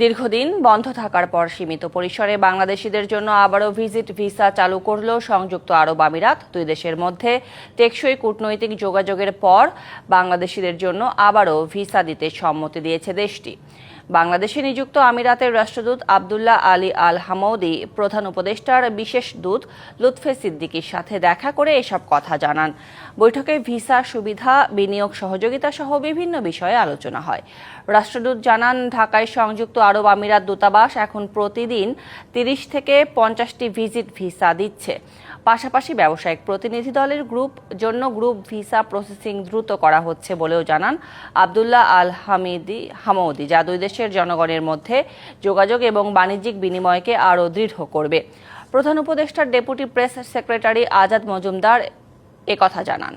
দীর্ঘদিন বন্ধ থাকার পর সীমিত পরিসরে বাংলাদেশিদের জন্য আবারও ভিজিট ভিসা চালু করল সংযুক্ত আরব আমিরাত। দুই দেশের মধ্যে টেকসই কূটনৈতিক যোগাযোগের পর বাংলাদেশিদের জন্য আবারও ভিসা দিতে সম্মতি দিয়েছে দেশটি। বাংলাদেশে নিযুক্ত আমিরাতের রাষ্ট্রদূত আবদুল্লাহ আলী আল হামৌদি প্রধান উপদেষ্টার বিশেষ দূত লুৎফে সিদ্দিকীর সাথে দেখা করে এসব কথা জানান। বৈঠকে ভিসা সুবিধা, বিনিয়োগ সহযোগিতা সহ বিভিন্ন বিষয়ে আলোচনা হয়। রাষ্ট্রদূত জানান, ঢাকায় সংযুক্ত আরব আমিরাত দূতাবাস এখন প্রতিদিন তিরিশ থেকে পঞ্চাশটি ভিজিট ভিসা দিচ্ছে। পাশাপাশি ব্যবসায়িক প্রতিনিধি দলের গ্রুপ জন্য গ্রুপ ভিসা প্রসেসিং দ্রুত করা হচ্ছে বলেও জানান আবদুল্লাহ আল হামিদি হামৌদি, যা দুই দেশের জনগণের মধ্যে যোগাযোগ এবং বাণিজ্যিক বিনিময়কে আরও দৃঢ় করবে। প্রধান উপদেষ্টার deputy press secretary Azad Majumdar একথা জানান।